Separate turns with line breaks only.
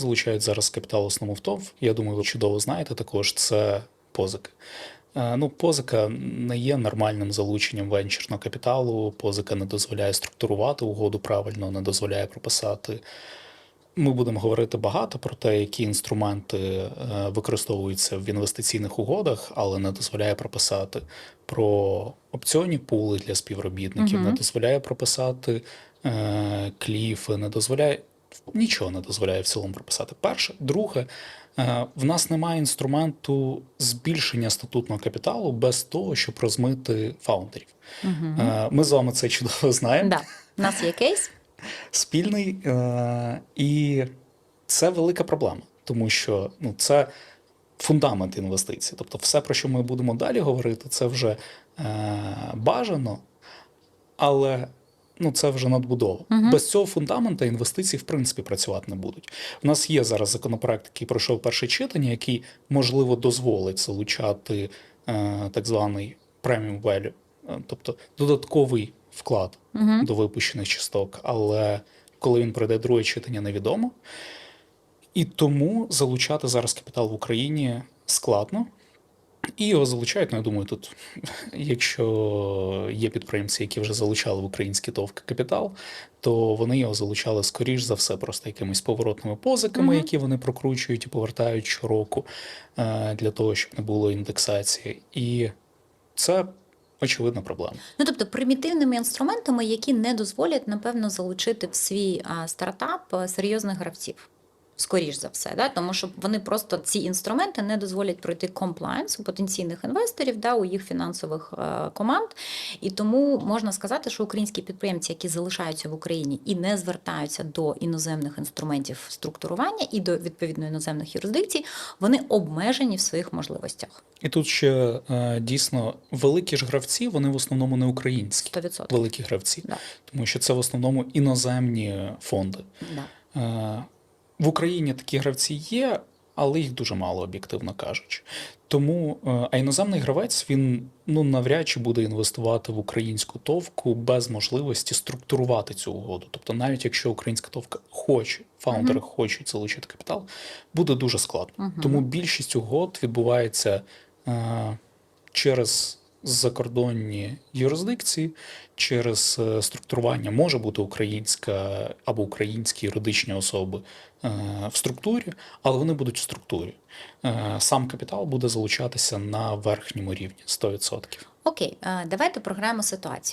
як залучають зараз капітал основу в ТОВ? Я думаю, ви чудово знаєте також, це позики. Е, Ну, позика не є нормальним залученням венчурного капіталу. Позика не дозволяє структурувати угоду правильно, не дозволяє прописати. Ми будемо говорити багато про те, які інструменти е, використовуються в інвестиційних угодах, але не дозволяє прописати про опціонні пули для співробітників,
Мгм.
не дозволяє прописати е, кліфи, не дозволяє нічого не дозволяє в цілому прописати. Перше, друге, е, в нас немає інструменту збільшення статутного капіталу без того, щоб розмити фаундерів.
Угу.
Е, Ми з вами це чудово знаємо
Да. У нас є кейс.
спільний, е, і це велика проблема, тому що ну, це фундамент інвестицій. Тобто, все, про що ми будемо далі говорити, це вже е, бажано, але ну, це вже надбудова.
Мгм.
Без цього фундамента інвестиції в принципі працювати не будуть. У нас є зараз законопроект, який пройшов перше читання, який можливо дозволить залучати е, так званий преміум value, е, тобто додатковий вклад
Угу.
до випущених часток, але коли він пройде друге читання, невідомо. І тому залучати зараз капітал в Україні складно. І його залучають, ну я думаю, тут, якщо є підприємці, які вже залучали в український ТОВ капітал, то вони його залучали скоріш за все, просто якимись поворотними позиками,
Мгм.
які вони прокручують і повертають щороку е, для того, щоб не було індексації. І це очевидна проблема.
Ну, тобто примітивними інструментами, які не дозволять, напевно, залучити в свій а, стартап а, серйозних гравців. Скоріш за все, да? тому що вони просто ці інструменти не дозволять пройти комплайнс у потенційних інвесторів, да, у їх фінансових е, команд. І тому можна сказати, що українські підприємці, які залишаються в Україні і не звертаються до іноземних інструментів структурування і до відповідно іноземних юрисдикцій, вони обмежені в своїх можливостях.
І тут ще е, дійсно великі ж гравці, вони в основному не українські.
100%.
Великі гравці,
Да.
тому що це в основному іноземні фонди.
Да.
В Україні такі гравці є, але їх дуже мало, об'єктивно кажучи. Тому е, а іноземний гравець він ну навряд чи буде інвестувати в українську товку без можливості структурувати цю угоду. Тобто, навіть якщо українська товка хоче, фаундери хочуть залучити капітал, буде дуже складно.
Мгм.
Тому більшість угод відбувається е, через закордонні юрисдикції, через е, структурування може бути українська або українські юридичні особи е, в структурі, але вони будуть в структурі. Е, Сам капітал буде залучатися на верхньому рівні 100%.
Окей, давайте програємо ситуацію.